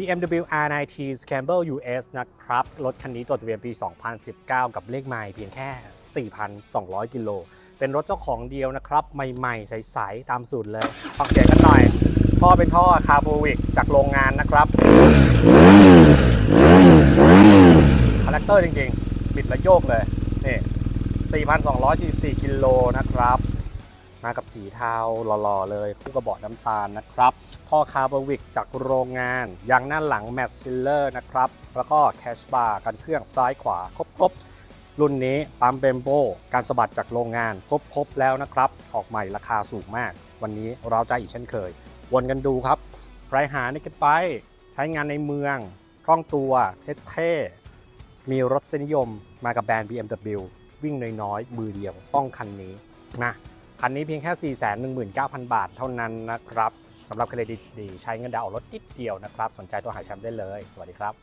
BMW R90 Scramble US นะครับ รถคันนี้ตัวทะเบียนปี 2019 กับเลขไมล์เพียงแค่ 4,200 กิโล เป็นรถเจ้าของเดียวนะครับ ใหม่ๆ ใส ๆ ตามสูตรเลยฟังเสียงกันหน่อย ท่อเป็นท่อคาร์บูวิกจากโรงงานนะครับคาแรคเตอร์จริง ๆ บิดและโยกเลย นี่ 4,244 กิโลนะครับ มากับสีเทาหล่อๆเลย คู่กระบอกน้ำตาลนะครับ ท่อคาร์บวิกจากโรงงานยางหน้าหลังแมทซิลเลอร์นะครับ แล้วก็แคชบาร์กันเครื่องซ้ายขวาครบๆ รุ่นนี้ปั๊มเบมโบการสะบัดจากโรงงานครบๆแล้วนะครับ ออกใหม่ราคาสูงมาก วันนี้เราใจอีกเช่นเคย วนกันดูครับใครหานี่กันไป ใช้งานในเมืองคล่องตัวเท่ๆมีรสนิยมมากับแบรนด์ BMW วิ่งน้อยๆมือเดียวต้องคันนี้นะ คันนี้เพียงแค่ 419,000 บาทเท่านั้นนะครับสำหรับเครดิตดีใช้เงินดาวน์รถนิดเดียวนะครับ สนใจตัวหาแชมป์ได้เลย สวัสดีครับ